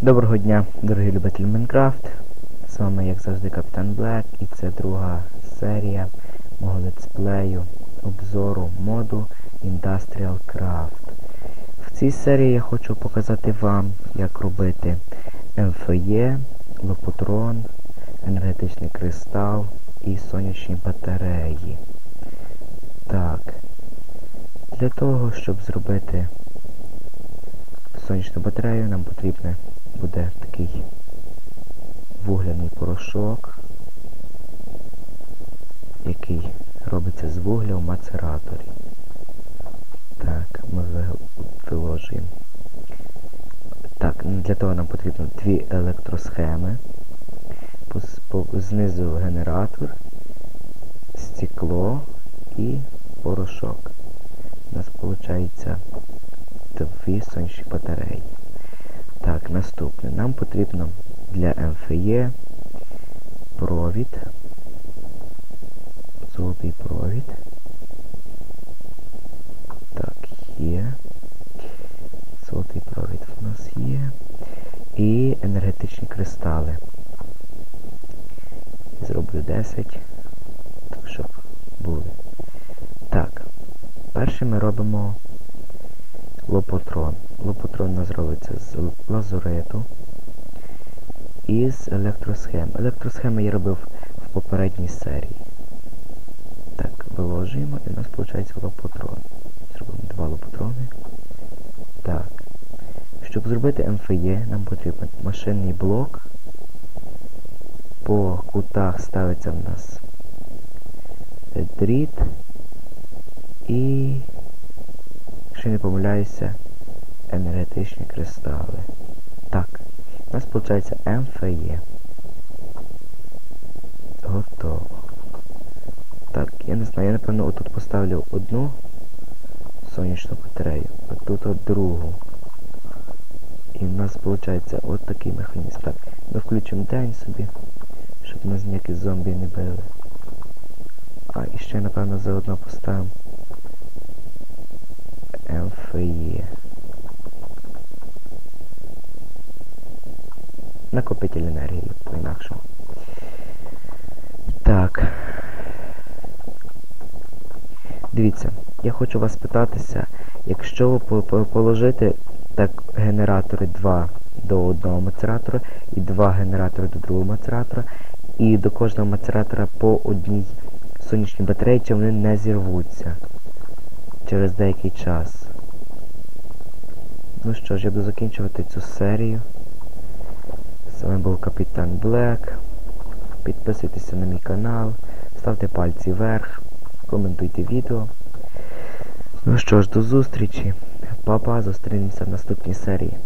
Доброго дня, дорогі любителі Майнкрафт. З вами, як завжди, Капітан Блек, і це друга серія мого летсплею обзору моду Industrial Craft. В цій серії я хочу показати вам, як робити МФЄ, лопотрон, енергетичний кристал і сонячні батареї. Так, для того, щоб зробити сонячну батарею, нам потрібне буде такий вугляний порошок, який робиться з вугля в мацераторі. Так, ми виложуємо. Так, для того нам потрібно дві електросхеми. Знизу генератор, стекло і порошок. У нас виходить дві сонячні батареї. Потрібно для МФЄ провід. Золотий провід. Так, є. Золотий провід в нас є. І енергетичні кристали. Зроблю 10. Так, щоб були. Так. Перше ми робимо лопотрон. Лопотрон у нас робиться з лазуриту і з електросхем. Електросхеми я робив в попередній серії. Так, виложуємо і у нас виходить лопотрон. Зробимо два лопотрони. Так. Щоб зробити МФЄ, нам потрібен машинний блок. По кутах ставиться в нас дріт і якщо не помиляюся, енергетичні кристали. Нас виходить МФЄ. Готово. Так, я не знаю, я напевно отут поставлю одну сонячну батарею, а тут от другу. І в нас виходить от такий механізм. Так, ми включимо день собі, щоб нас ніякі зомбі не били. А, і ще, напевно, заодно поставимо МФЕ. Накопитель енергії по-інакшому. Так. Дивіться, я хочу вас питатися, якщо ви положите так генератори 2 до одного мацератора і два генератори до другого мацератора, і до кожного мацератора по одній сонячній батареї, чи вони не зірвуться через деякий час. Ну що ж, я буду закінчувати цю серію. Вами був Капітан Блек. Підписуйтеся на мій канал, ставте пальці вверх, коментуйте відео. Ну що ж, до зустрічі. Па-па, зустрінемося в наступній серії.